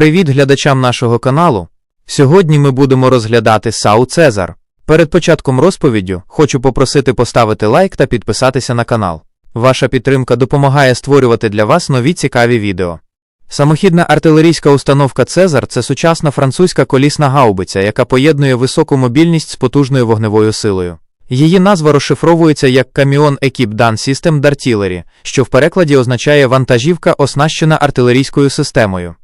Привіт глядачам нашого каналу. Сьогодні ми будемо розглядати САУ Цезар. Перед початком розповіддю хочу попросити поставити лайк та підписатися на канал. Ваша підтримка допомагає створювати для вас нові цікаві відео. Самохідна артилерійська установка Цезар це сучасна французька колісна гаубиця, яка поєднує високу мобільність з потужною вогневою силою. Її назва розшифровується як Каміон Екіп Дан System d'Artillery, що в перекладі означає вантажівка, оснащена артилерійською системою.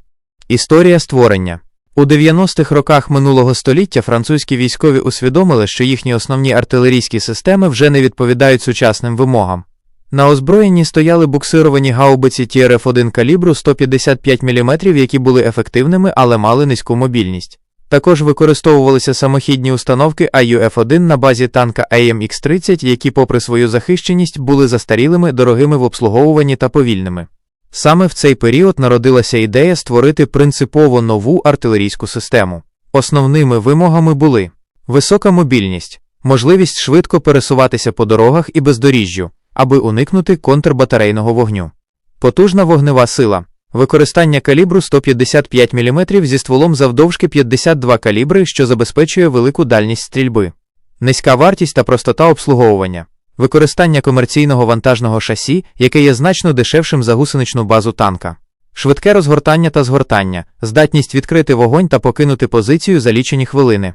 Історія створення у 90-х роках минулого століття французькі військові усвідомили, що їхні основні артилерійські системи вже не відповідають сучасним вимогам. На озброєнні стояли буксировані гаубиці TRF-1 калібру 155 мм, які були ефективними, але мали низьку мобільність. Також використовувалися самохідні установки AUF-1 на базі танка AMX-30, які, попри свою захищеність, були застарілими, дорогими в обслуговуванні та повільними. Саме в цей період народилася ідея створити принципово нову артилерійську систему. Основними вимогами були висока мобільність, можливість швидко пересуватися по дорогах і бездоріжжю, аби уникнути контрбатарейного вогню, потужна вогнева сила, використання калібру 155 мм зі стволом завдовжки 52 калібри, що забезпечує велику дальність стрільби, низька вартість та простота обслуговування. Використання комерційного вантажного шасі, яке є значно дешевшим за гусеничну базу танка, швидке розгортання та згортання, здатність відкрити вогонь та покинути позицію за лічені хвилини.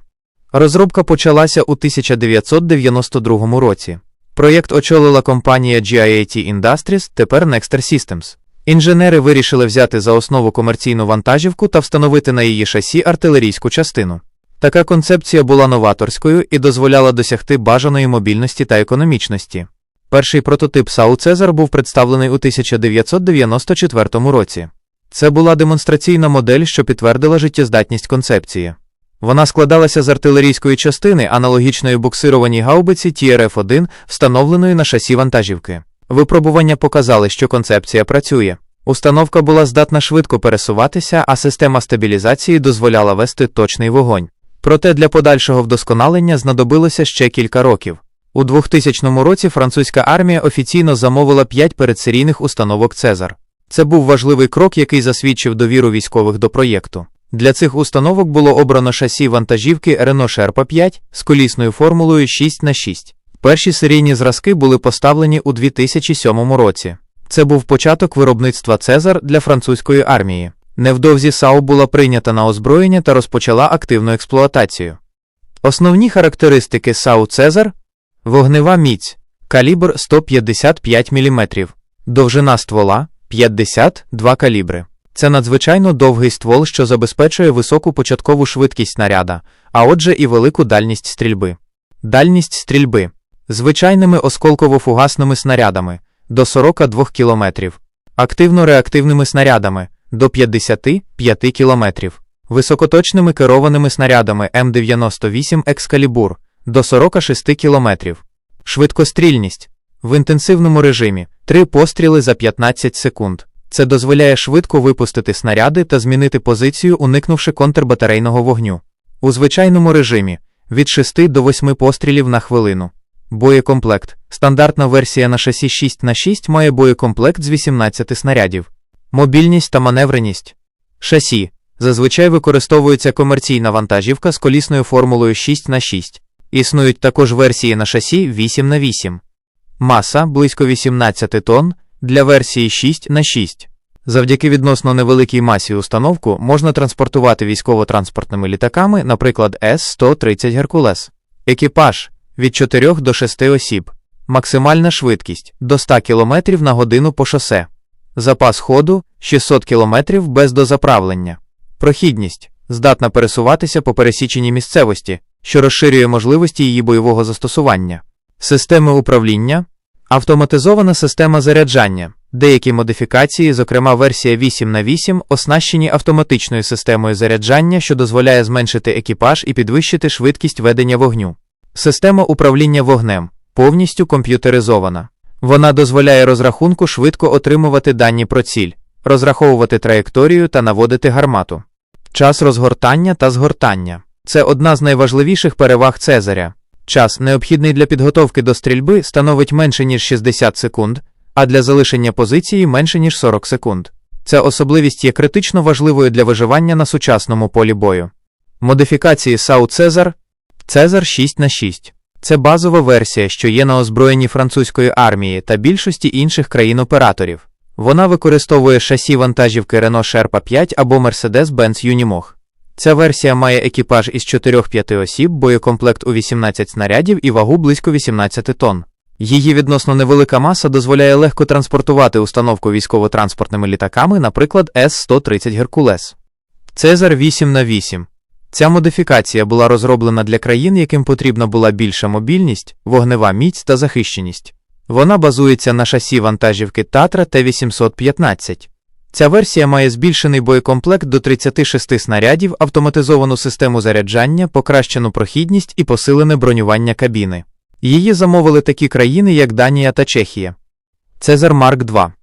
Розробка почалася у 1992 році. Проєкт очолила компанія GIAT Industries, тепер Nexter Systems. Інженери вирішили взяти за основу комерційну вантажівку та встановити на її шасі артилерійську частину. Така концепція була новаторською і дозволяла досягти бажаної мобільності та економічності. Перший прототип САУ Цезар був представлений у 1994 році. Це була демонстраційна модель, що підтвердила життєздатність концепції. Вона складалася з артилерійської частини, аналогічної буксированій гаубиці TRF-1, встановленої на шасі вантажівки. Випробування показали, що концепція працює. Установка була здатна швидко пересуватися, а система стабілізації дозволяла вести точний вогонь. Проте для подальшого вдосконалення знадобилося ще кілька років. У 2000 році французька армія офіційно замовила 5 передсерійних установок Цезар. Це був важливий крок, який засвідчив довіру військових до проєкту. Для цих установок було обрано шасі вантажівки Renault Sherpa 5 з колісною формулою 6х6. Перші серійні зразки були поставлені у 2007 році. Це був початок виробництва Цезар для французької армії. Невдовзі САУ була прийнята на озброєння та розпочала активну експлуатацію. Основні характеристики САУ Цезар вогнева міць, калібр 155 мм, довжина ствола 52 калібри. Це надзвичайно довгий ствол, що забезпечує високу початкову швидкість снаряда, а отже, і велику дальність стрільби. Дальність стрільби звичайними осколково-фугасними снарядами до 42 км, активно-реактивними снарядами до 55 км, високоточними керованими снарядами М98 Екскалібур до 46 км, швидкострільність в інтенсивному режимі 3 постріли за 15 секунд. Це дозволяє швидко випустити снаряди та змінити позицію, уникнувши контрбатарейного вогню. У звичайному режимі від 6 до 8 пострілів на хвилину. Боєкомплект. Стандартна версія на шасі 6 на 6 має боєкомплект з 18 снарядів. Мобільність та маневреність. Шасі. Зазвичай використовується комерційна вантажівка з колісною формулою 6 на 6 Існують також версії на шасі 8 на 8 Маса близько 18 тонн для версії 6 на 6 Завдяки відносно невеликій масі установку можна транспортувати військово-транспортними літаками, наприклад, С-130 Геркулес. Екіпаж від 4 до 6 осіб. Максимальна швидкість до 100 км на годину по шосе. Запас ходу 600 км без дозаправлення. Прохідність здатна пересуватися по пересіченій місцевості, що розширює можливості її бойового застосування. Системи управління, автоматизована система заряджання. Деякі модифікації, зокрема версія 8 на 8 оснащені автоматичною системою заряджання, що дозволяє зменшити екіпаж і підвищити швидкість ведення вогню. Система управління вогнем повністю комп'ютеризована. Вона дозволяє розрахунку швидко отримувати дані про ціль, розраховувати траєкторію та наводити гармату. Час розгортання та згортання це одна з найважливіших переваг Цезаря. Час, необхідний для підготовки до стрільби, становить менше ніж 60 секунд, а для залишення позиції менше ніж 40 секунд. Ця особливість є критично важливою для виживання на сучасному полі бою. Модифікації САУ Цезар Цезар 6 на 6 Це базова версія, що є на озброєнні французької армії та більшості інших країн-операторів. Вона використовує шасі вантажівки Renault Sherpa 5 або Mercedes-Benz Unimog. Ця версія має екіпаж із 4-5 осіб, боєкомплект у 18 снарядів і вагу близько 18 тонн. Її відносно невелика маса дозволяє легко транспортувати установку військово-транспортними літаками, наприклад, С-130 Геркулес. Цезар 8 на 8 Ця модифікація була розроблена для країн, яким потрібна була більша мобільність, вогнева міць та захищеність. Вона базується на шасі вантажівки Татра Т-815. Ця версія має збільшений боєкомплект до 36 снарядів, автоматизовану систему заряджання, покращену прохідність і посилене бронювання кабіни. Її замовили такі країни, як Данія та Чехія. Цезар Марк 2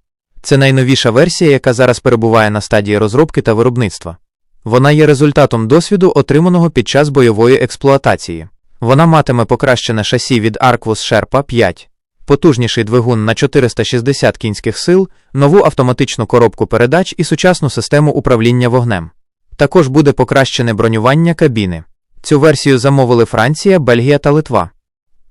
це найновіша версія, яка зараз перебуває на стадії розробки та виробництва. Вона є результатом досвіду, отриманого під час бойової експлуатації. Вона матиме покращене шасі від Arquus Sherpa 5, потужніший двигун на 460 кінських сил, нову автоматичну коробку передач і сучасну систему управління вогнем. Також буде покращене бронювання кабіни. Цю версію замовили Франція, Бельгія та Литва.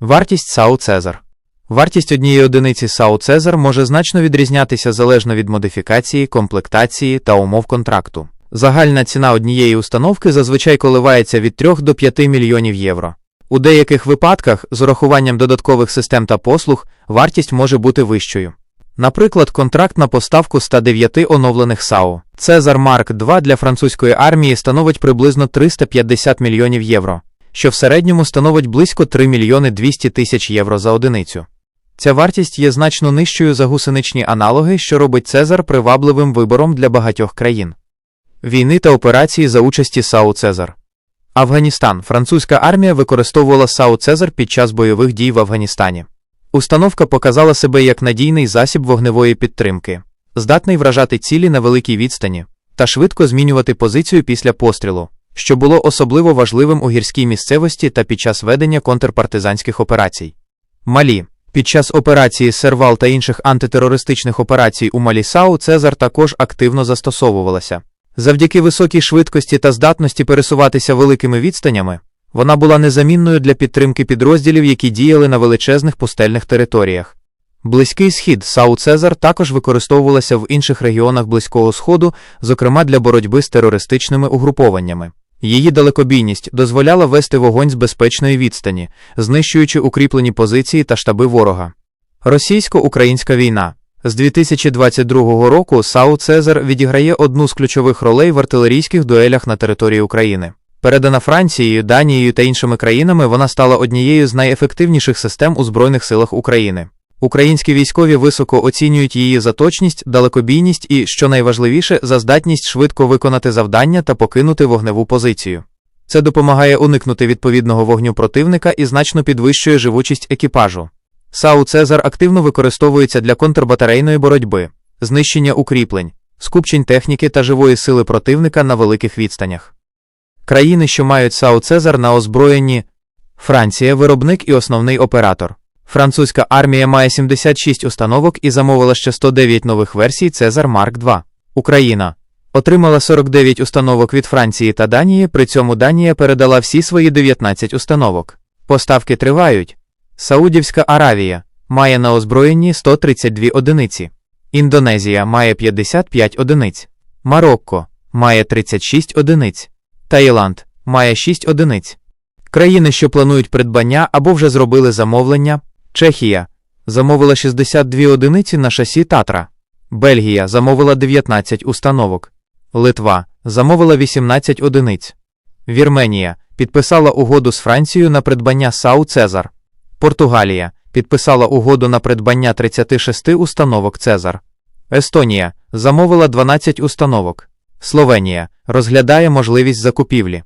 Вартість САУ Цезар. Вартість однієї одиниці САУ Цезар може значно відрізнятися залежно від модифікації, комплектації та умов контракту. Загальна ціна однієї установки зазвичай коливається від 3 до 5 мільйонів євро. У деяких випадках, з урахуванням додаткових систем та послуг, вартість може бути вищою. Наприклад, контракт на поставку 109 оновлених САУ Цезар Марк II для французької армії становить приблизно 350 мільйонів євро, що в середньому становить близько 3 мільйони 200 тисяч євро за одиницю. Ця вартість є значно нижчою за гусеничні аналоги, що робить Цезар привабливим вибором для багатьох країн. Війни та операції за участі САУ Цезар. Афганістан. Французька армія використовувала САУ Цезар під час бойових дій в Афганістані. Установка показала себе як надійний засіб вогневої підтримки, здатний вражати цілі на великій відстані та швидко змінювати позицію після пострілу, що було особливо важливим у гірській місцевості та під час ведення контрпартизанських операцій. Малі. Під час операції Сервал та інших антитерористичних операцій у Малі САУ Цезар також активно застосовувалася. Завдяки високій швидкості та здатності пересуватися великими відстанями, вона була незамінною для підтримки підрозділів, які діяли на величезних пустельних територіях. Близький схід Сау Цезар також використовувалася в інших регіонах Близького Сходу, зокрема для боротьби з терористичними угрупованнями. Її далекобійність дозволяла вести вогонь з безпечної відстані, знищуючи укріплені позиції та штаби ворога. Російсько-українська війна з 2022 року САУ Цезар відіграє одну з ключових ролей в артилерійських дуелях на території України. Передана Францією, Данією та іншими країнами, вона стала однією з найефективніших систем у Збройних силах України. Українські військові високо оцінюють її за точність, далекобійність і, що найважливіше, за здатність швидко виконати завдання та покинути вогневу позицію. Це допомагає уникнути відповідного вогню противника і значно підвищує живучість екіпажу. САУ Цезар активно використовується для контрбатарейної боротьби, знищення укріплень, скупчень техніки та живої сили противника на великих відстанях. Країни, що мають САУ Цезар на озброєнні Франція виробник і основний оператор. Французька армія має 76 установок і замовила ще 109 нових версій Цезар Марк 2. Україна отримала 49 установок від Франції та Данії, при цьому Данія передала всі свої 19 установок. Поставки тривають. Саудівська Аравія має на озброєнні 132 одиниці. Індонезія має 55 одиниць. Марокко має 36 одиниць. Таїланд має 6 одиниць. Країни, що планують придбання або вже зробили замовлення. Чехія замовила 62 одиниці на шасі Татра. Бельгія замовила 19 установок. Литва замовила 18 одиниць. Вірменія підписала угоду з Францією на придбання САУ Цезар. Португалія підписала угоду на придбання 36 установок Цезар. Естонія замовила 12 установок. Словенія розглядає можливість закупівлі.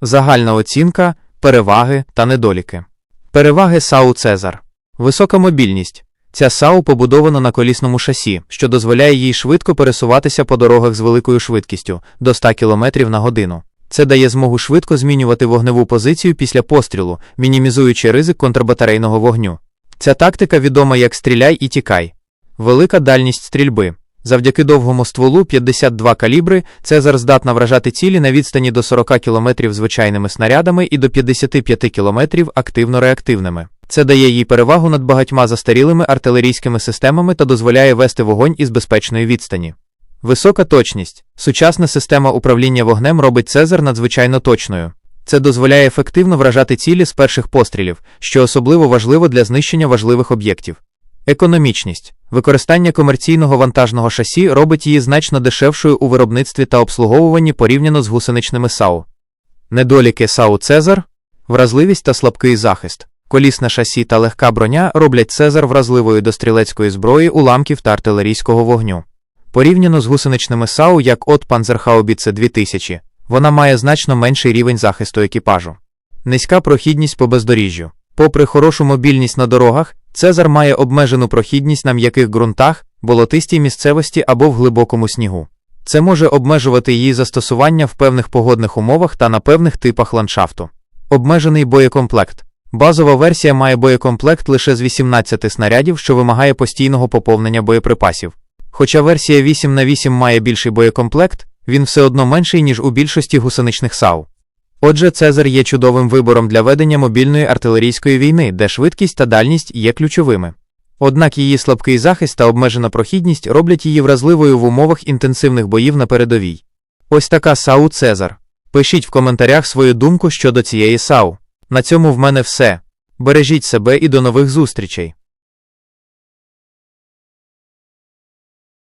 Загальна оцінка, переваги та недоліки. Переваги САУ Цезар. Висока мобільність. Ця САУ побудована на колісному шасі, що дозволяє їй швидко пересуватися по дорогах з великою швидкістю до 100 км на годину. Це дає змогу швидко змінювати вогневу позицію після пострілу, мінімізуючи ризик контрбатарейного вогню. Ця тактика відома як стріляй і тікай. Велика дальність стрільби. Завдяки довгому стволу 52 калібри Цезар здатна вражати цілі на відстані до 40 км звичайними снарядами і до 55 км активно-реактивними. Це дає їй перевагу над багатьма застарілими артилерійськими системами та дозволяє вести вогонь із безпечної відстані. Висока точність. Сучасна система управління вогнем робить Цезар надзвичайно точною. Це дозволяє ефективно вражати цілі з перших пострілів, що особливо важливо для знищення важливих об'єктів. Економічність. Використання комерційного вантажного шасі робить її значно дешевшою у виробництві та обслуговуванні порівняно з гусеничними САУ. Недоліки САУ Цезар, вразливість та слабкий захист. Колісне шасі та легка броня роблять Цезар вразливою до стрілецької зброї, уламків та артилерійського вогню. Порівняно з гусеничними САУ, як от Panzerhaubitze 2000, вона має значно менший рівень захисту екіпажу. Низька прохідність по бездоріжжю. Попри хорошу мобільність на дорогах, Цезар має обмежену прохідність на м'яких ґрунтах, болотистій місцевості або в глибокому снігу. Це може обмежувати її застосування в певних погодних умовах та на певних типах ландшафту. Обмежений боєкомплект. Базова версія має боєкомплект лише з 18 снарядів, що вимагає постійного поповнення боєприпасів. Хоча версія 8 на 8 має більший боєкомплект, він все одно менший, ніж у більшості гусеничних САУ. Отже, Цезар є чудовим вибором для ведення мобільної артилерійської війни, де швидкість та дальність є ключовими. Однак її слабкий захист та обмежена прохідність роблять її вразливою в умовах інтенсивних боїв на передовій. Ось така САУ Цезар. Пишіть в коментарях свою думку щодо цієї САУ. На цьому в мене все. Бережіть себе і до нових зустрічей.